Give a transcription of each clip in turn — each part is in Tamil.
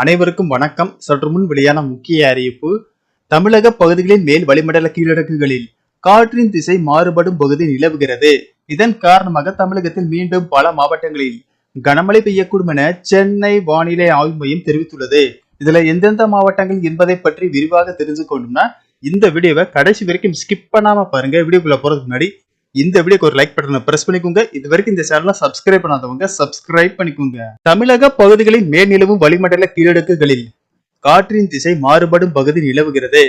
அனைவருக்கும் வணக்கம். சற்று முன் வெளியான முக்கிய அறிவிப்பு. தமிழக பகுதிகளின் மேல் வளிமண்டல கீழடுக்குகளில் காற்றின் திசை மாறுபடும் பகுதி நிலவுகிறது. இதன் காரணமாக தமிழகத்தில் மீண்டும் பல மாவட்டங்களில் கனமழை பெய்யக்கூடும் என சென்னை வானிலை ஆய்வு மையம் தெரிவித்துள்ளது. இதுல எந்தெந்த மாவட்டங்கள் என்பதை பற்றி விரிவாக தெரிஞ்சுக்கணும்னா இந்த வீடியோவை கடைசி வரைக்கும் ஸ்கிப் பண்ணாம பாருங்க. வீடியோக்குள்ள போறதுக்கு முன்னாடி இந்த வீடியோக்கு ஒரு லைக் பட்டனை பிரஸ் பண்ணிக்கோங்க. இது வரைக்கும் இந்த சேனலை சப்ஸ்கிரைப் பண்ணாதவங்க சப்ஸ்கிரைப் பண்ணிக்கோங்க. தமிழக பகுதிகளின் மேல்நிலவும் வளிமண்டல கீழடுக்குகளில் காற்றின் திசை மாறுபடும் பகுதி நிலவுகிறது.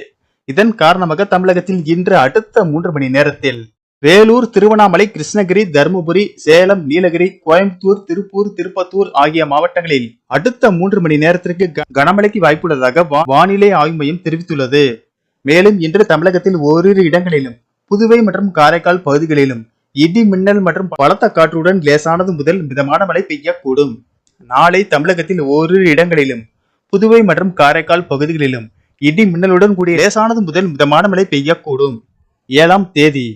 இதன் காரணமாக தமிழகத்தில் இன்று அடுத்த மூன்று மணி நேரத்தில் வேலூர் திருவண்ணாமலை கிருஷ்ணகிரி தருமபுரி சேலம் நீலகிரி கோயம்புத்தூர் திருப்பூர் திருப்பத்தூர் ஆகிய மாவட்டங்களில் அடுத்த மூன்று மணி நேரத்திற்கு கனமழைக்கு வாய்ப்புள்ளதாக வானிலை ஆய்வு மையம் தெரிவித்துள்ளது. மேலும் இன்று தமிழகத்தில் ஓரிரு இடங்களிலும் புதுவை மற்றும் காரைக்கால் பகுதிகளிலும் இடி மின்னல் மற்றும் பலத்த காற்றுடன் லேசானது முதல் மிதமான மழை பெய்யக்கூடும். நாளை தமிழகத்தில் ஓரிரு இடங்களிலும் புதுவை மற்றும் காரைக்கால் பகுதிகளிலும் இடி மின்னலுடன் கூடிய லேசானது முதல் மிதமான மழை பெய்யக்கூடும். ஏழாம் தேதி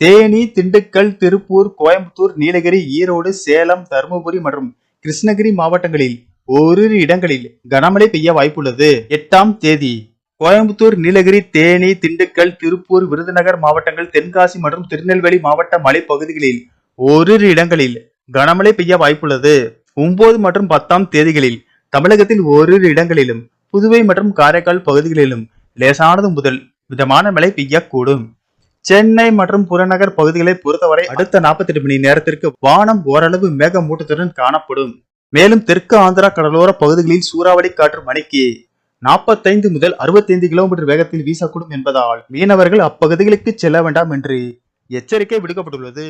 தேனி திண்டுக்கல் திருப்பூர் கோயம்புத்தூர் நீலகிரி ஈரோடு சேலம் தருமபுரி மற்றும் கிருஷ்ணகிரி மாவட்டங்களில் ஓரிரு இடங்களில் கனமழை பெய்ய வாய்ப்புள்ளது. எட்டாம் தேதி கோயம்புத்தூர் நீலகிரி தேனி திண்டுக்கல் திருப்பூர் விருதுநகர் மாவட்டங்கள் தென்காசி மற்றும் திருநெல்வேலி மாவட்ட மலைப்பகுதிகளில் ஓரிரு இடங்களில் கனமழை பெய்ய வாய்ப்புள்ளது. ஒன்பது மற்றும் பத்தாம் தேதிகளில் தமிழகத்தில் ஓரிரு இடங்களிலும் புதுவை மற்றும் காரைக்கால் பகுதிகளிலும் லேசானது முதல் மிதமான மழை பெய்யக்கூடும். சென்னை மற்றும் புறநகர் பகுதிகளை பொறுத்தவரை அடுத்த 48 மணி நேரத்திற்கு வானம் ஓரளவு மேகமூட்டத்துடன் காணப்படும். மேலும் தெற்கு ஆந்திரா கடலோர பகுதிகளில் சூறாவளி காற்று மணிக்கு 45 முதல் 65 கிலோமீட்டர் வேகத்தில் வீசக்கூடும் என்பதால் மீனவர்கள் அப்பகுதிகளுக்கு செல்ல வேண்டாம் என்று எச்சரிக்கை விடுக்கப்பட்டுள்ளது.